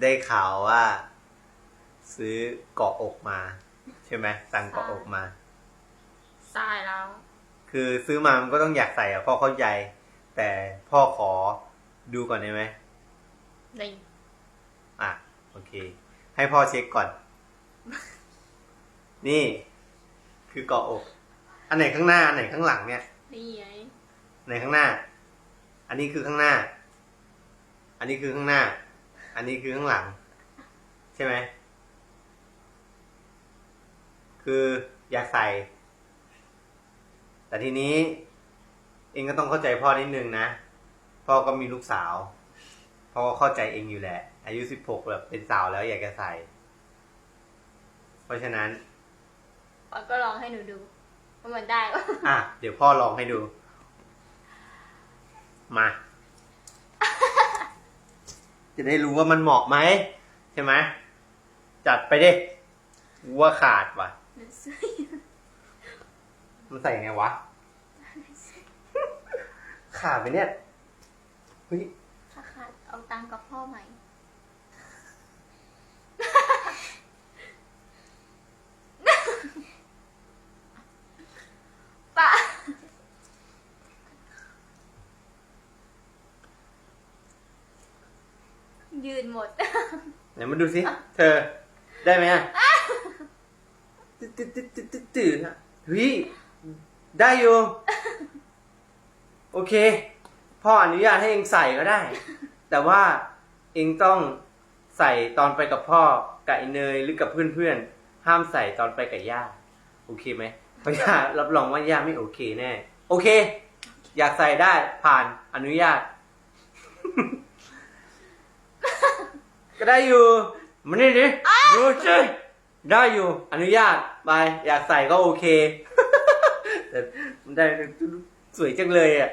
ได้ข่าวว่า ซื้อเกาะอกมา ใช่ไหมสั่งเกาะอกมา ใช่แล้ว คือซื้อมามันก็ต้องอยากใส่อะพ่อเข้าใจ แต่พ่อขอดูก่อนได้ไหมในอะ โอเค ให้พ่อเช็คก่อน นี่ คือเกาะอก อันไหนข้างหน้า อันไหนข้างหลังเนี่ยนี่ไงอันไหนข้างหน้า อันนี้คือข้างหน้า อันนี้คือข้างหน้า อันนี้คือข้างหลัง ใช่ไหม คืออยากใส่ แต่ทีนี้ เองก็ต้องเข้าใจพ่อนิดนึงนะ พ่อก็มีลูกสาว พ่อก็เข้าใจเองอยู่แหละ อายุสิบหกแบบเป็นสาวแล้วอยากจะใส่ เพราะฉะนั้นปอยก็ลองให้หนูดูว่ามันได้ปะอะ เดี๋ยวพ่อลองให้ดู มา จะได้รู้ว่ามันเหมาะไหมใช่ไหมจัดไปดิกูว่าขาดว่ะ มันใส่ยังไงวะ ขาดไปเนี่ยเฮ้ยถ้าขาดเอาตังค์กับพ่อใหม่ ยืนหมด ไหนมาดูสิเธอ ได้ไหมอะตึ๊ดตึ๊ดตึ๊ดตึ๊ดตึ๊ดตึ๊ดนะเฮ้ยได้อยู่ โอเค พ่ออนุญาตให้เองใส่ก็ได้ แต่ว่าเองต้องใส่ตอนไปกับพ่อกับไอเนยหรือกับเพื่อนๆ ห้ามใส่ตอนไปกับย่า โอเคไหมเพราะย่ารับรองว่าย่าไม่โอเคแน่ โอเค อยากใส่ได้ผ่านอนุญาต ก็ได้อยู่มันนี่ดิดูสิได้อยู่อนุญาตไปอยากใส่ก็โอเค แต่มันได้สวยจังเลยอะ